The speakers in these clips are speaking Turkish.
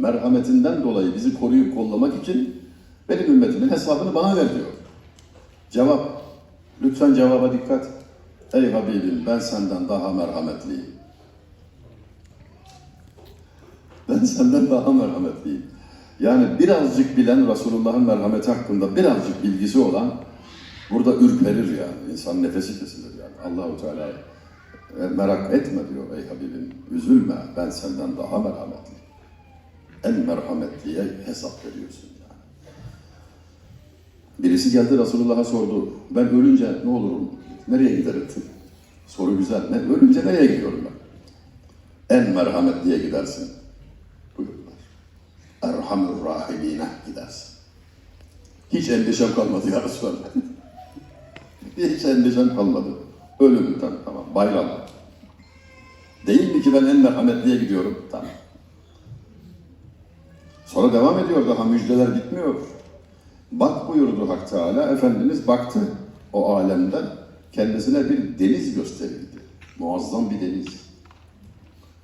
merhametinden dolayı bizi koruyup kollamak için benim ümmetimin hesabını bana ver diyor. Cevap. Lütfen cevaba dikkat. Ey Habibim ben senden daha merhametliyim. Ben senden daha merhametliyim. Yani birazcık bilen Resulullah'ın merhameti hakkında birazcık bilgisi olan burada ürperir yani. İnsan nefesi kesilir yani. Allahu Teala e, merak etme diyor ey Habibim. Üzülme ben senden daha merhametliyim. En merhametliye hesap veriyorsun yani. Birisi geldi Resulullah'a sordu. Ben ölünce ne olurum? Nereye giderim? Soru güzel. Ne, ölünce nereye gidiyorum ben? En merhametliye gidersin. Buyurdular. Erhamur rahimine gidersin. Hiç endişem kalmadı ya Resulallah. Hiç endişem kalmadı. Ölümden tamam. Bayram. Değil mi ki ben en merhametliye gidiyorum? Tamam. Sonra devam ediyor daha müjdeler bitmiyor. Bak buyurdu Hak Teala, Efendimiz baktı o alemden kendisine bir deniz gösterildi. Muazzam bir deniz.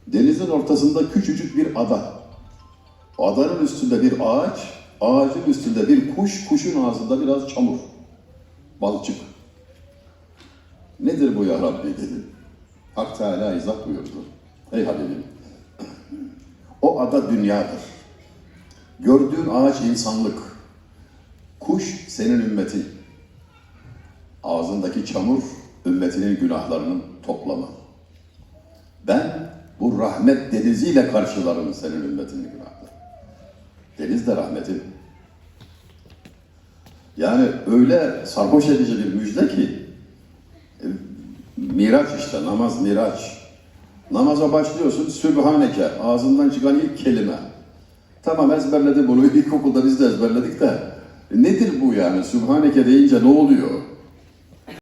Denizin ortasında küçücük bir ada. Adanın üstünde bir ağaç, ağacın üstünde bir kuş, kuşun ağzında biraz çamur. Balçık. Nedir bu ya Rabbi dedi. Hak Teala izah buyurdu. Ey Habibim, o ada dünyadır. Gördüğün ağaç insanlık. Kuş senin ümmetin. Ağzındaki çamur ümmetinin günahlarının toplamı. Ben bu rahmet deniziyle karşılarım senin ümmetinin günahları. Deniz de rahmetin. Yani öyle sarhoş edici bir müjde ki e, Miraç işte namaz miraç. Namaza başlıyorsun Sübhaneke ağzından çıkan ilk kelime. Tamam ezberledi bunu. İlkokulda biz de ezberledik de. E, nedir bu yani? Sübhaneke deyince ne oluyor?